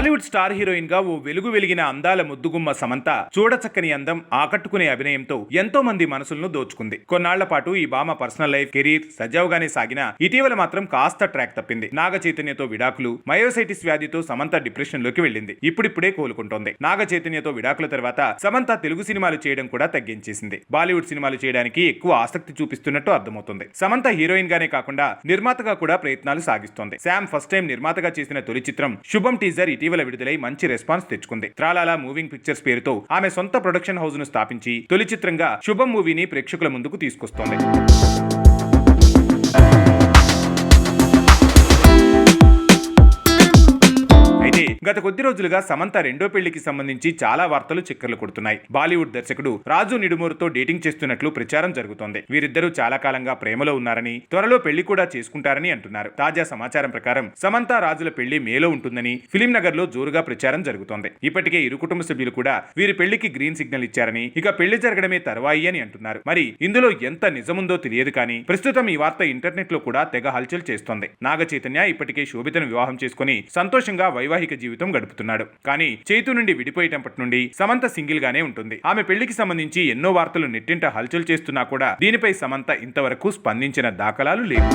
Bollywood star హీరోయిన్గా ఓ వెలుగు వెలిగిన అందాల ముద్దుగుమ్మ సమంత చూడచక్కని అందం ఆకట్టుకునే అభినయంతో ఎంతో మంది మనసులను దోచుకుంది. కొన్నాళ్ళ పాటు ఈ భామ పర్సనల్ లైఫ్ కెరీర్ సజావుగానే సాగిన ఇటీవల మాత్రం కాస్త ట్రాక్ తప్పింది. నాగ చైతన్యతో విడాకులు మయోసైటిస్ వ్యాధితో సమంత డిప్రెషన్లోకి వెళ్ళింది. ఇప్పుడిప్పుడే కోలుకుంటోంది. నాగ చైతన్యతో విడాకుల తర్వాత సమంత తెలుగు సినిమాలు చేయడం కూడా తగ్గించేసింది. బాలీవుడ్ సినిమాలు చేయడానికి ఎక్కువ ఆసక్తి చూపిస్తున్నట్టు అర్థమవుతుంది. సమంత హీరోయిన్ గానే కాకుండా నిర్మాతగా కూడా ప్రయత్నాలు సాగిస్తోంది. శామ్ ఫస్ట్ టైం నిర్మాతగా చేసిన తొలి చిత్రం శుభం టీజర్ ఇటీవల విడుదలై మంచి రెస్పాన్స్ తెచ్చుకుంది. త్రాలాలా మూవింగ్ పిక్చర్స్ పేరుతో ఆమె సొంత ప్రొడక్షన్ హౌస్ను స్థాపించి తొలి చిత్రంగా శుభం మూవీని ప్రేక్షకుల ముందుకు తీసుకొస్తోంది. గత కొద్ది రోజులుగా సమంత రెండో పెళ్ళికి సంబంధించి చాలా వార్తలు చక్కర్లు కొడుతున్నాయి. బాలీవుడ్ దర్శకుడు రాజు నిడుమూరుతో డేటింగ్ చేస్తున్నట్లు ప్రచారం జరుగుతోంది. వీరిద్దరూ చాలా కాలంగా ప్రేమలో ఉన్నారని త్వరలో పెళ్ళి కూడా చేసుకుంటారని అంటున్నారు. తాజా సమాచారం ప్రకారం సమంత రాజుల పెళ్ళి మేలో ఉంటుందని ఫిలిం నగర్లో జోరుగా ప్రచారం జరుగుతోంది. ఇప్పటికే ఇరు కుటుంబ సభ్యులు కూడా వీరి పెళ్ళికి గ్రీన్ సిగ్నల్ ఇచ్చారని ఇక పెళ్ళి జరగడమే తర్వాయి అని అంటున్నారు. మరి ఇందులో ఎంత నిజముందో తెలియదు కానీ ప్రస్తుతం ఈ వార్త ఇంటర్నెట్లో కూడా తెగ హల్చల్ చేస్తోంది. నాగ చైతన్య ఇప్పటికే శోభితను వివాహం చేసుకుని సంతోషంగా వైవాహిక జీవితం జీవితం గడుపుతున్నాడు. కానీ చైతు నుండి విడిపోయేటప్పటి నుండి సమంత సింగిల్ గానే ఉంటుంది. ఆమె పెళ్ళికి సంబంధించి ఎన్నో వార్తలు నెట్టింట హల్చల్ చేస్తున్నా కూడా దీనిపై సమంత ఇంతవరకు స్పందించిన దాఖలాలు లేవు.